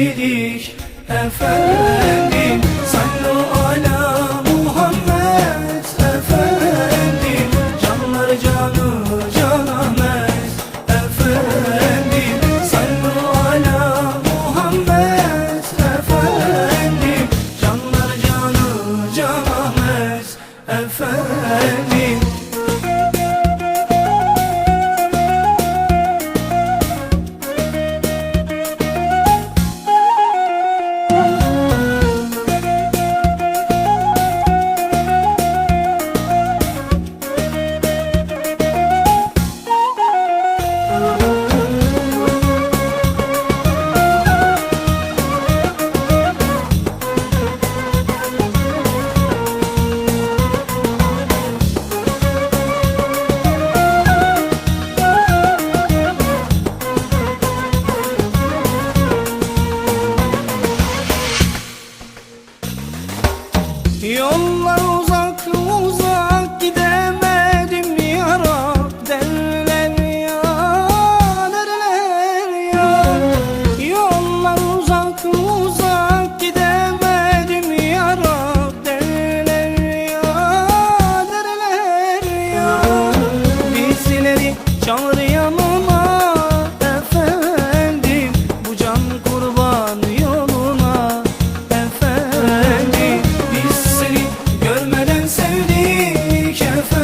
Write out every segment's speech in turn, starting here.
gidiş efendim Sallu ala Muhammed efendim Canlar canı canamez efendim Sallu ala Muhammed efendim Canlar canı canamez efendim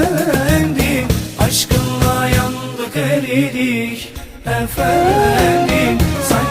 efendim Aşkınla yandık eridik. Efendim Sen